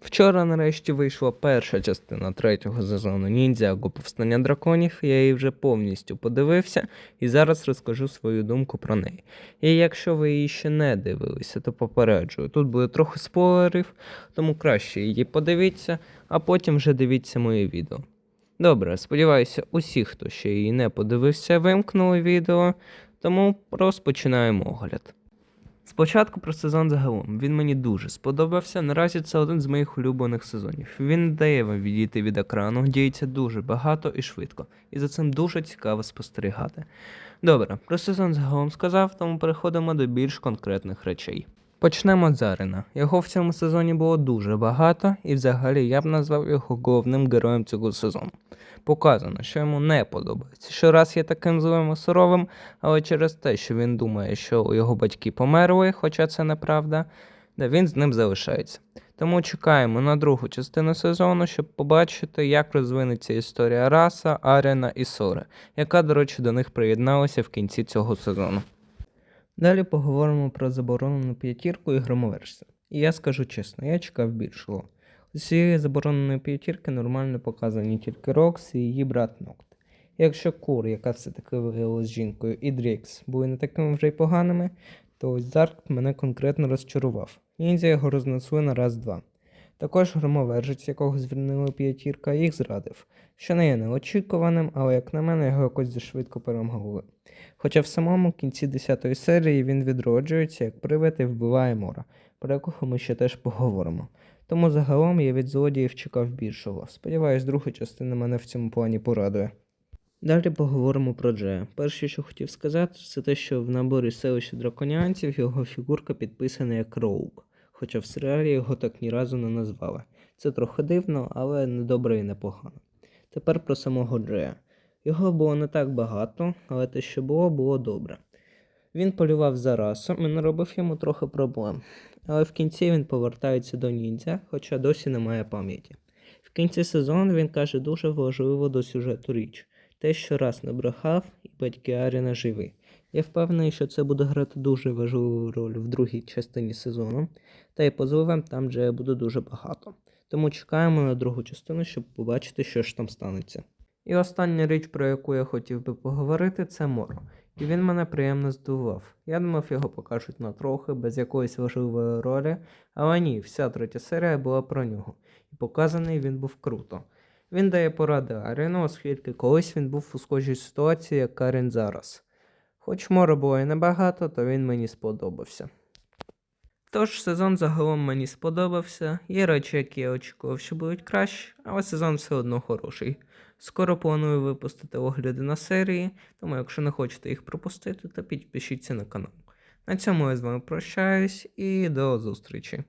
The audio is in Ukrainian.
Вчора нарешті вийшла перша частина третього сезону Ніндзяго Повстання драконів. Я її вже повністю подивився і зараз розкажу свою думку про неї. І якщо ви її ще не дивилися, то попереджую. Тут буде трохи спойлерів, тому краще її подивіться, а потім вже дивіться моє відео. Добре, сподіваюся, усі, хто ще її не подивився, вимкнули відео, тому розпочинаємо огляд. Спочатку про сезон загалом. Він мені дуже сподобався. Наразі це один з моїх улюблених сезонів. Він дає вам відійти від екрану, діється дуже багато і швидко, і за цим дуже цікаво спостерігати. Добре, про сезон загалом сказав, тому переходимо до більш конкретних речей. Почнемо з Арена. Його в цьому сезоні було дуже багато, і взагалі я б назвав його головним героєм цього сезону. Показано, що йому не подобається. Щораз є таким злим і суровим, але через те, що він думає, що його батьки померли, хоча це неправда, де він з ним залишається. Тому чекаємо на другу частину сезону, щоб побачити, як розвинеться історія Раса, Арена і Сори, яка, до речі, до них приєдналася в кінці цього сезону. Далі поговоримо про заборонену п'ятірку і громоверсію. І я скажу чесно, я чекав більшого. З цієї забороненої п'ятірки нормально показані тільки Рокс і її брат Нокт. Якщо Кур, яка все-таки виявилась жінкою, і Дрікс були не такими вже й поганими, то ось Зарк мене конкретно розчарував. Ніндзя його рознесли на раз-два. Також громовержець, якого звільнила п'ятірка, їх зрадив, що не є неочікуваним, але як на мене його якось зашвидко перемогли. Хоча в самому кінці 10 серії він відроджується, як привид і вбиває мора, про якого ми ще теж поговоримо. Тому загалом я від злодіїв чекав більшого. Сподіваюсь, друга частина мене в цьому плані порадує. Далі поговоримо про Джея. Перше, що хотів сказати, це те, що в наборі селища драконіанців його фігурка підписана як Роук, хоча в серіалі його так ні разу не назвали. Це трохи дивно, але не добре і непогано. Тепер про самого Джея. Його було не так багато, але те, що було, було добре. Він полював за расом і наробив йому трохи проблем, але в кінці він повертається до ніндзя, хоча досі не має пам'яті. В кінці сезону він каже дуже важливу до сюжету річ те, що раз не брехав, і батьки Аріна живі. Я впевнений, що це буде грати дуже важливу роль в другій частині сезону, та й по зливам там Джея буде дуже багато. Тому чекаємо на другу частину, щоб побачити, що ж там станеться. І остання річ, про яку я хотів би поговорити, це Моро. І він мене приємно здивував. Я думав, його покажуть на трохи, без якоїсь важливої ролі, але ні, вся третя серія була про нього, і показаний він був круто. Він дає поради Аріну, оскільки колись він був у схожій ситуації, як Карін зараз. Хоч море було і небагато, то він мені сподобався. Тож сезон загалом мені сподобався, є речі, які я очікував, що будуть краще, але сезон все одно хороший. Скоро планую випустити огляди на серії, тому якщо не хочете їх пропустити, то підпишіться на канал. На цьому я з вами прощаюсь і до зустрічі.